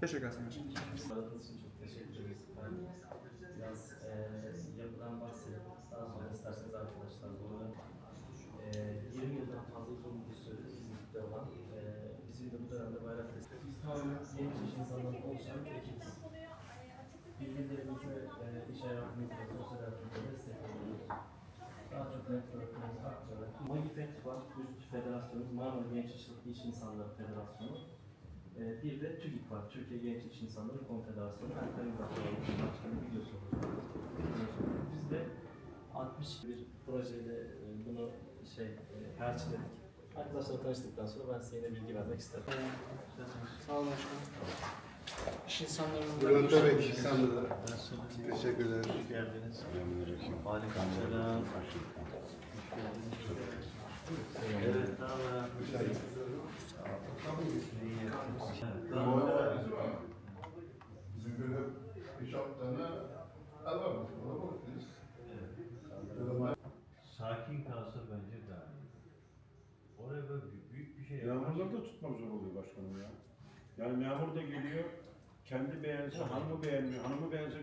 Teşekkür ederim. Sayın Başkanım. Aradığınız için çok teşekkür ederiz. Ben biraz e, yapıdan bahsedip daha sonra isterseniz arkadaşlar bunu e, 20 yıldan fazla uzun bir süredir İzmit'te olan e, bizim de bu dönemde bayrak destek. Biz tamamen genç iş insanlarından oluşan bir ekibiz. Birbirlerimize e, iş hayatımızda, sosyal hayatımızda destek oluyoruz. Daha çok network'ımızı arttırarak. Magifet var, üst federasyonumuz Marmara Genç İş İnsanları Federasyonu. Bir de TÜGİK var, Türkiye Genç İş İnsanları Konfederasyonu. Erkan'ın başkanı biliyorsu olacak. Biz de 60 bir projeyle e, bunu şey e, perçinledik. Arkadaşlarla tanıştıktan sonra ben size yine bilgi vermek isterim. Sağ olun başkanım. İş insanlarının Bülent. Teşekkür ederim. Hoş geldiniz. Aleykümselam. Evet, tamam. Sakin kalsa bence daha iyi. Oraya böyle büyük, büyük bir şey yapar. Yağmurları da tutmak zor oluyor başkanım ya. Yani yağmur da geliyor, kendi beğense, hanımı beğenmiyor, hanımı beğense